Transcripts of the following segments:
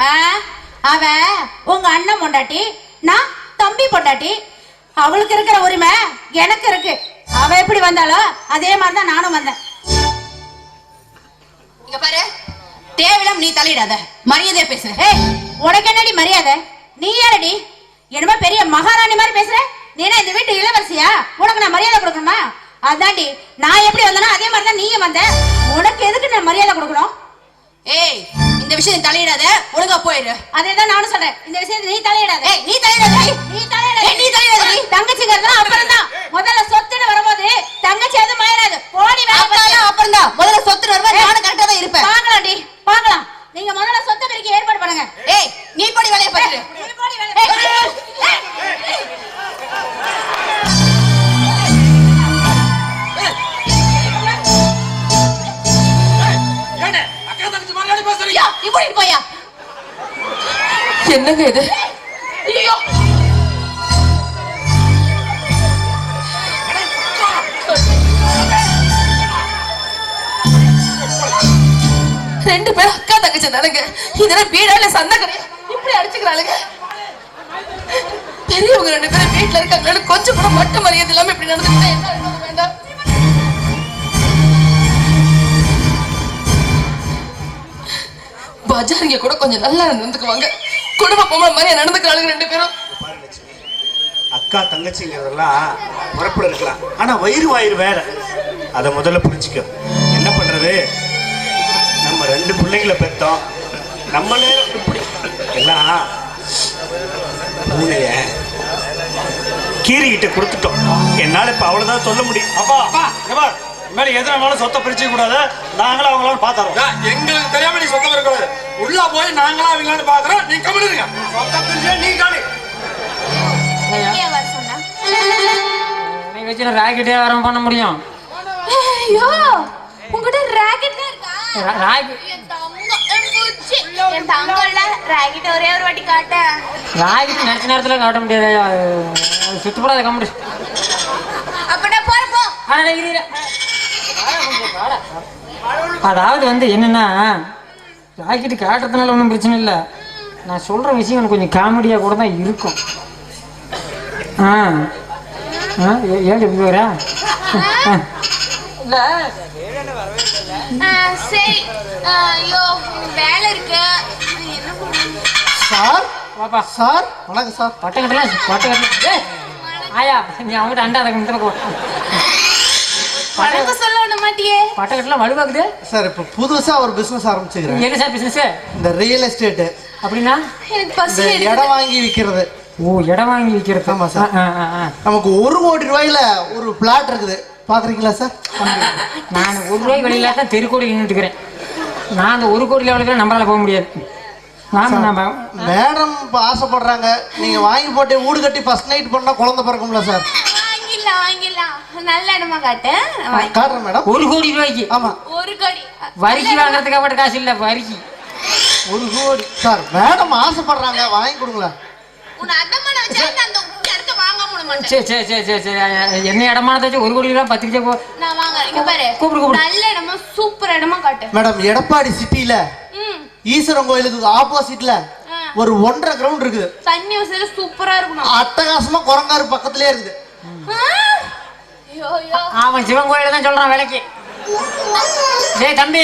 ஆ, அவ உங்க அண்ணன் பொண்டாட்டி நான் தம்பி பொண்டாட்டி. அவளுக்கு இருக்கிற உரிமை எனக்கு இருக்கு. அவ எப்படி வந்தாலோ அதே மாதிரி தான் நானும் வந்தேன். இங்க பாரு. தேவலம் நீ தலையிடாத. மரியாதையா பேசு ஏய் உனக்கு என்னடி மரியாதை? நீ யாரடி? என்னமோ பெரிய மகாராணி மாதிரி பேசுற? நீ என்ன இந்த வீட்டு இளவரசியா? உனக்கு நான் மரியாதை கொடுக்கணுமா? அதான்டி நான் எப்படி வந்தேனோ அதே மாதிரி தான் நீயும் வந்த. உனக்கு எதுக்கு நான் மரியாதை கொடுக்கணும்? ஏய் இந்த விஷயம் தலையிடாத. ஒழுங்கா போயிரு. அதே தான் நானும் சொல்றேன். இந்த விஷயத்தை நீ தலையிடாத. ஏய் நீ தலையிடாத. நீ தலையிடாத. நீ தலையிடாத. தங்கச்சிங்கிறது அப்புறம் தான் முதல்ல சொத்துன்னு வரும்போது தங்கச்சி எதுவும் மாறாது போடி அப்புறம் தான் முதல்ல சொத்து வருவா நானும் கரெக்டா தான் இருப்பேன். நீ போடி போயா? என்னங்க இது? ஐயோ! ரெண்டு பேரும் அக்கா தங்கச்சி தானுங்க இதெல்லாம் வீடால சண்டை கிடையாது இப்படி அடிச்சுக்கிறாளுங்க. பெரியவங்க ரெண்டு பேரும் வீட்டுல இருக்காங்க கொஞ்சம் கூட மட்டு மரியாதை இல்லாம இப்படி நடந்துக்கிட்டா என்ன வேண்டாம். பஜாரிங்க கூட கொஞ்சம் நல்லா நடந்துக்குவாங்க. குடும்ப பொம்பளை மாதிரியா நடந்துக்கிறாளுங்க ரெண்டு பேரும். அக்கா தங்கச்சிங்கிறதெல்லாம் புறப்பட இருக்கலாம். ஆனா வயிறு வயிறு வேற. அதை முதல்ல புரிஞ்சுக்க. என்ன பண்றது? நம்ம ரெண்டு பிள்ளைங்களை பெத்தோம். நம்மளே இப்படி. எல்லாம் பூனைய கீரிக்கிட்ட கொடுத்துட்டோம். என்னால இப்ப அவ்வளவுதான் சொல்ல முடியும். அப்பா. அப்பா. இனிமேல் எதுனாலும் சொத்தை பிரிச்சு கூடாது. நாங்களும் அவங்களாம் ஏன், எங்களுக்கு தெரியாம நீ சொந்தம் இருக்கக்கூடாது உள்ள போய் நாங்களா அவங்களான்னு பாக்குறோம் நீ பிரிஞ்சே நீ காணி ஏன் வர சொன்னா? நீ வச்சு ராக்கெட்டே வர பண்ண முடியும். ஐயோ உங்ககிட்ட ராக்கெட் இருக்கா? ராக்கெட் என் தங்கம் ஒரே ஒரு வாட்டி காட்டேன். ராக்கெட் நினைச்ச நேரத்தில் காட்ட முடியாது. சுத்தப்படாத கம்பெனி அப்ப நான் அதாவது வந்து என்னன்னா ராக்கெட்டு காட்டுறதுனால ஒன்றும் பிரச்சனை இல்லை. நான் சொல்கிற விஷயம் எனக்கு கொஞ்சம் காமெடியாக கூட தான் இருக்கும். ஆ. ஆ ஏ- ஏன் இப்படி வரா இல்லை. சரி. பாப்பா சார்? வணக்கம் சார். பட்டக்கட்டலாம் பட்டக்கட்டலாம் ஆயா நீ அவங்ககிட்ட விட மாட்டியே? பட்டக்கட்டலாம் வலுவாக்குது சார் இப்போ புதுசா ஒரு பிசினஸ் ஆரம்பிச்சுக்கிறேன். என்ன சார் பிசினஸ் இந்த ரியல் எஸ்டேட் அப்படின்னா? எனக்கு இடம் வாங்கி விற்கிறது ஓ இடம் வாங்கி விற்கிறது ஆமா சார். ஆ, ஆ, ஆ. நமக்கு ஒரு கோடி ரூபாயில ஒரு பிளாட் இருக்குது. பாக்குறீங்களா சார்? நான் ஒரு ரூபாய் வெளியில தான் தெருக்கோடியில் நின்றுட்டுக்கிறேன் நான் அந்த ஒரு கோடி லெவலுக்கு நம்மளால போக முடியாது. நான் நம்ம மேடம் இப்போ ஆசைப்படுறாங்க. நீங்க வாங்கி போட்டு வீடு கட்டி ஃபர்ஸ்ட் நைட் பண்ணா குழந்தை பிறக்கும்ல சார். வாங்கிடலாம் வாங்கிடலாம். நல்ல இடமா காட்டு. காட்டுறேன் மேடம். ஒரு கோடி ரூபாய்க்கு. ஆமா. ஒரு கோடி. வரிக்கு வாங்குறதுக்கு அப்படி காசு இல்லை வரிக்கு. ஒரு கோடி. சார் மேடம் ஆசைப்படுறாங்க. வாங்கி கொடுங்களேன். உன் அடமான வச்சா அந்த இடத்த வாங்க முடிய மாட்டேன். சரி சரி சரி சரி சரி என்ன இடமானதாச்சும் ஒரு கோடி ரூபாய் பத்திரிக்கை போ. நான் வாங்க இங்க பாரு. கூப்பிடு, கூப்பிடு. நல்ல இடமா சூப்பர் இடமா காட்டு. மேடம் எடப்பாடி சிட்டில ம். ஈஸ்வரன் கோயிலுக்கு ஆப்போசிட்ல. ஒரு ஒன்றரை கிரவுண்ட் இருக்குது தண்ணி வசதி சூப்பரா இருக்கணும். அட்டகாசமா குரங்காரு பக்கத்துலயே இருக்குது. அவன் சிவன் கோயில தான் சொல்றான் விலைக்கு டேய் தம்பி?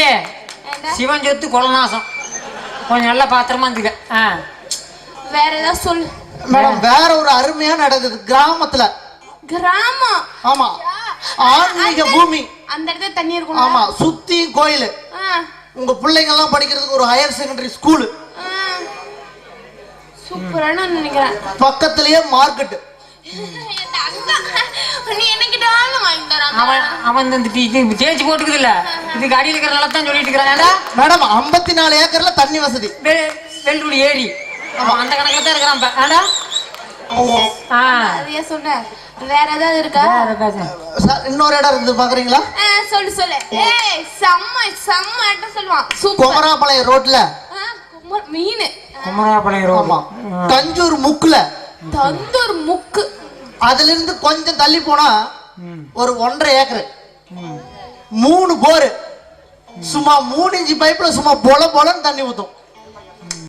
சிவன் சொத்து கொலநாசம். கொஞ்சம் நல்லா பாத்திரமா இருந்துக்க. ஆ. வேற ஏதாவது சொல்லு மேடம் வேற ஒரு அருமையா நடக்குது கிராமத்துல. கிராமம்? ஆமா. ஆன்மீக பூமி. அந்த இடத்துல தண்ணி இருக்கணும் ஆமா சுத்தி கோயில். ஆ, உங்க பிள்ளைங்க எல்லாம் படிக்கிறதுக்கு ஒரு ஹையர் செகண்டரி ஸ்கூல். சூப்பரான நினைக்கிறேன். பக்கத்துலயே மார்க்கெட் அவன் அவன் இந்த டி- இது தேய்ச்சி போட்டுக்குது இல்ல இதுக்கு அடியில் இருக்கிற நல்லா தான் சொல்லிட்டு இருக்கிறான் ஏன்டா? மேடம் ஐம்பத்தி நாலு ஏக்கர்ல தண்ணி வசதி. வெ- வெள்ளூடி ஏரி. அவன் அந்த கணக்குல தான் இருக்கிறான் இப்ப. ஏன்டா? ஆ. அதையா சொன்ன. வேற ஏதாவது இருக்கா? வேற பேச. சார் இன்னொரு இடம் இருக்குது பாக்குறீங்களா? சொல்லு சொல்லு. ஏய் செம்ம செம்ம இடம் சொல்லுவான். குமராபாளையம் ரோட்ல. மீன். குமராபாளையம் ரோடு. ஆமா. தஞ்சூர் முக்குல. தந்தூர் முக்கு. அதுல இருந்து கொஞ்சம் தள்ளி போனா ஒரு ஒன்றரை ஏக்கர். மூணு போரு. சும்மா மூணு இன்ச்சு பைப்ல சும்மா பொல பொலன்னு தண்ணி ஊத்தும்.